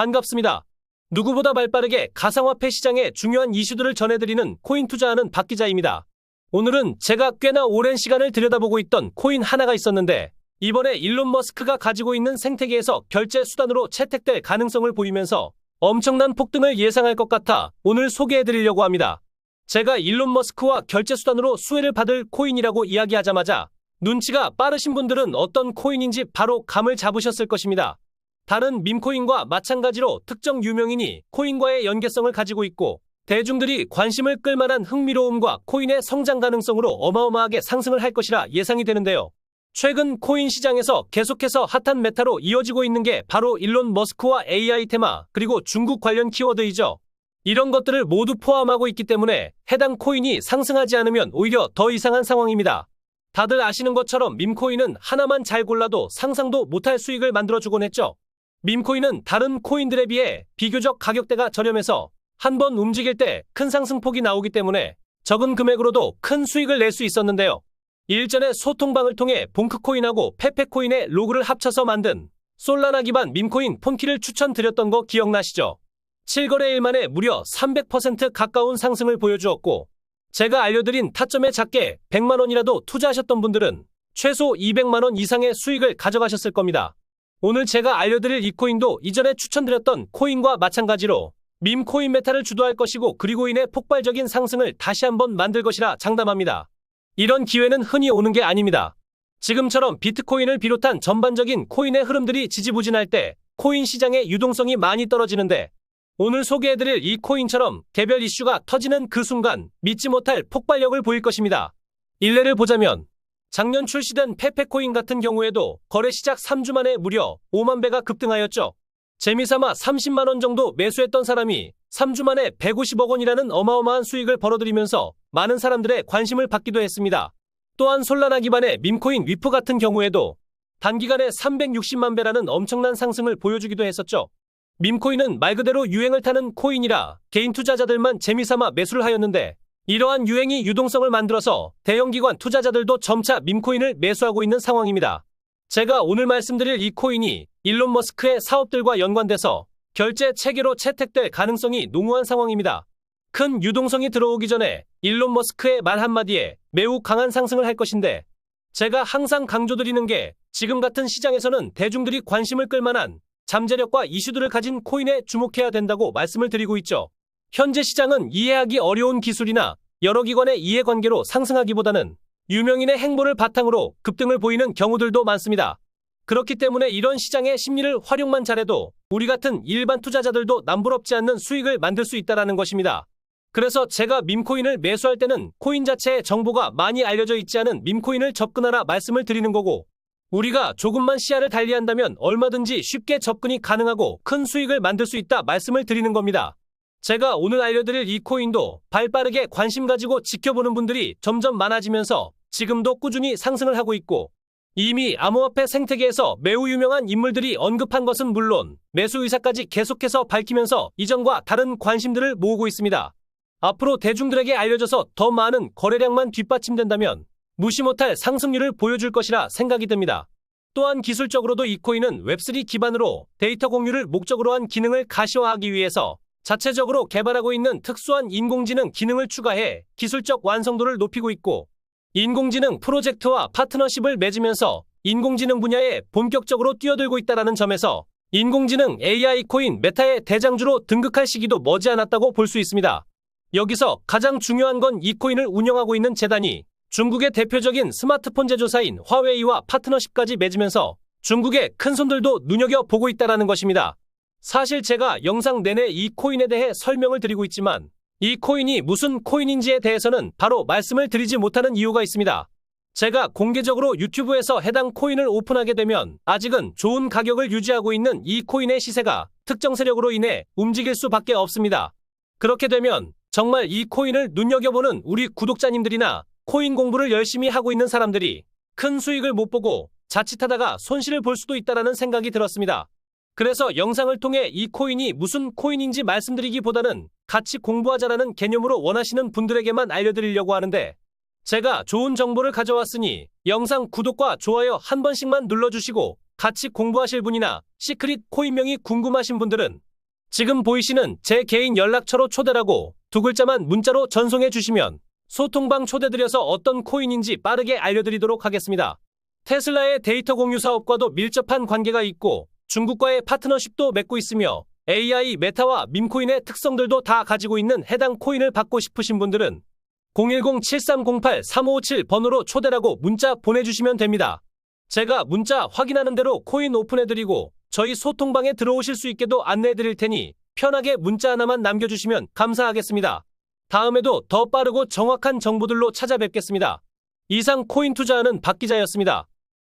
반갑습니다. 누구보다 발빠르게 가상화폐 시장의 중요한 이슈들을 전해드리는 코인 투자하는 박 기자입니다. 오늘은 제가 꽤나 오랜 시간을 들여다보고 있던 코인 하나가 있었는데 이번에 일론 머스크가 가지고 있는 생태계에서 결제 수단으로 채택될 가능성을 보이면서 엄청난 폭등을 예상할 것 같아 오늘 소개해드리려고 합니다. 제가 일론 머스크와 결제 수단으로 수혜를 받을 코인이라고 이야기하자마자 눈치가 빠르신 분들은 어떤 코인인지 바로 감을 잡으셨을 것입니다. 다른 밈코인과 마찬가지로 특정 유명인이 코인과의 연계성을 가지고 있고 대중들이 관심을 끌만한 흥미로움과 코인의 성장 가능성으로 어마어마하게 상승을 할 것이라 예상이 되는데요. 최근 코인 시장에서 계속해서 핫한 메타로 이어지고 있는 게 바로 일론 머스크와 AI 테마 그리고 중국 관련 키워드이죠. 이런 것들을 모두 포함하고 있기 때문에 해당 코인이 상승하지 않으면 오히려 더 이상한 상황입니다. 다들 아시는 것처럼 밈코인은 하나만 잘 골라도 상상도 못할 수익을 만들어주곤 했죠. 밈코인은 다른 코인들에 비해 비교적 가격대가 저렴해서 한 번 움직일 때 큰 상승폭이 나오기 때문에 적은 금액으로도 큰 수익을 낼 수 있었는데요. 일전에 소통방을 통해 봉크코인하고 페페코인의 로그를 합쳐서 만든 솔라나 기반 밈코인 폰키를 추천드렸던 거 기억나시죠? 7거래일 만에 무려 300% 가까운 상승을 보여주었고 제가 알려드린 타점에 작게 100만원이라도 투자하셨던 분들은 최소 200만원 이상의 수익을 가져가셨을 겁니다. 오늘 제가 알려드릴 이 코인도 이전에 추천드렸던 코인과 마찬가지로 밈 코인 메타를 주도할 것이고 그리고 인해 폭발적인 상승을 다시 한번 만들 것이라 장담합니다. 이런 기회는 흔히 오는 게 아닙니다. 지금처럼 비트코인을 비롯한 전반적인 코인의 흐름들이 지지부진할 때 코인 시장의 유동성이 많이 떨어지는데 오늘 소개해드릴 이 코인처럼 개별 이슈가 터지는 그 순간 믿지 못할 폭발력을 보일 것입니다. 일례를 보자면 작년 출시된 페페코인 같은 경우에도 거래 시작 3주 만에 무려 5만 배가 급등하였죠. 재미삼아 30만 원 정도 매수했던 사람이 3주 만에 150억 원이라는 어마어마한 수익을 벌어들이면서 많은 사람들의 관심을 받기도 했습니다. 또한 솔라나 기반의 밈코인 위프 같은 경우에도 단기간에 360만 배라는 엄청난 상승을 보여주기도 했었죠. 밈코인은 말 그대로 유행을 타는 코인이라 개인 투자자들만 재미삼아 매수를 하였는데 이러한 유행이 유동성을 만들어서 대형기관 투자자들도 점차 밈코인을 매수하고 있는 상황입니다. 제가 오늘 말씀드릴 이 코인이 일론 머스크의 사업들과 연관돼서 결제 체계로 채택될 가능성이 농후한 상황입니다. 큰 유동성이 들어오기 전에 일론 머스크의 말 한마디에 매우 강한 상승을 할 것인데 제가 항상 강조드리는 게 지금 같은 시장에서는 대중들이 관심을 끌만한 잠재력과 이슈들을 가진 코인에 주목해야 된다고 말씀을 드리고 있죠. 현재 시장은 이해하기 어려운 기술이나 여러 기관의 이해관계로 상승하기보다는 유명인의 행보를 바탕으로 급등을 보이는 경우들도 많습니다. 그렇기 때문에 이런 시장의 심리를 활용만 잘해도 우리 같은 일반 투자자들도 남부럽지 않는 수익을 만들 수 있다는 것입니다. 그래서 제가 밈코인을 매수할 때는 코인 자체의 정보가 많이 알려져 있지 않은 밈코인을 접근하라 말씀을 드리는 거고 우리가 조금만 시야를 달리한다면 얼마든지 쉽게 접근이 가능하고 큰 수익을 만들 수 있다 말씀을 드리는 겁니다. 제가 오늘 알려드릴 이 코인도 발빠르게 관심 가지고 지켜보는 분들이 점점 많아지면서 지금도 꾸준히 상승을 하고 있고 이미 암호화폐 생태계에서 매우 유명한 인물들이 언급한 것은 물론 매수 의사까지 계속해서 밝히면서 이전과 다른 관심들을 모으고 있습니다. 앞으로 대중들에게 알려져서 더 많은 거래량만 뒷받침된다면 무시 못할 상승률을 보여줄 것이라 생각이 듭니다. 또한 기술적으로도 이 코인은 웹3 기반으로 데이터 공유를 목적으로 한 기능을 가시화하기 위해서 자체적으로 개발하고 있는 특수한 인공지능 기능을 추가해 기술적 완성도를 높이고 있고 인공지능 프로젝트와 파트너십을 맺으면서 인공지능 분야에 본격적으로 뛰어들고 있다는 점에서 인공지능 AI 코인 메타의 대장주로 등극할 시기도 머지않았다고 볼 수 있습니다. 여기서 가장 중요한 건 이 코인을 운영하고 있는 재단이 중국의 대표적인 스마트폰 제조사인 화웨이와 파트너십까지 맺으면서 중국의 큰 손들도 눈여겨보고 있다는 것입니다. 사실 제가 영상 내내 이 코인에 대해 설명을 드리고 있지만 이 코인이 무슨 코인인지에 대해서는 바로 말씀을 드리지 못하는 이유가 있습니다. 제가 공개적으로 유튜브에서 해당 코인을 오픈하게 되면 아직은 좋은 가격을 유지하고 있는 이 코인의 시세가 특정 세력으로 인해 움직일 수밖에 없습니다. 그렇게 되면 정말 이 코인을 눈여겨보는 우리 구독자님들이나 코인 공부를 열심히 하고 있는 사람들이 큰 수익을 못 보고 자칫하다가 손실을 볼 수도 있다는 생각이 들었습니다. 그래서 영상을 통해 이 코인이 무슨 코인인지 말씀드리기보다는 같이 공부하자라는 개념으로 원하시는 분들에게만 알려드리려고 하는데 제가 좋은 정보를 가져왔으니 영상 구독과 좋아요 한 번씩만 눌러주시고 같이 공부하실 분이나 시크릿 코인명이 궁금하신 분들은 지금 보이시는 제 개인 연락처로 초대라고 두 글자만 문자로 전송해 주시면 소통방 초대드려서 어떤 코인인지 빠르게 알려드리도록 하겠습니다. 테슬라의 데이터 공유 사업과도 밀접한 관계가 있고 중국과의 파트너십도 맺고 있으며 AI 메타와 밈코인의 특성들도 다 가지고 있는 해당 코인을 받고 싶으신 분들은 010-7308-3557 번호로 초대라고 문자 보내주시면 됩니다. 제가 문자 확인하는 대로 코인 오픈해드리고 저희 소통방에 들어오실 수 있게도 안내해드릴 테니 편하게 문자 하나만 남겨주시면 감사하겠습니다. 다음에도 더 빠르고 정확한 정보들로 찾아뵙겠습니다. 이상 코인 투자하는 박 기자였습니다.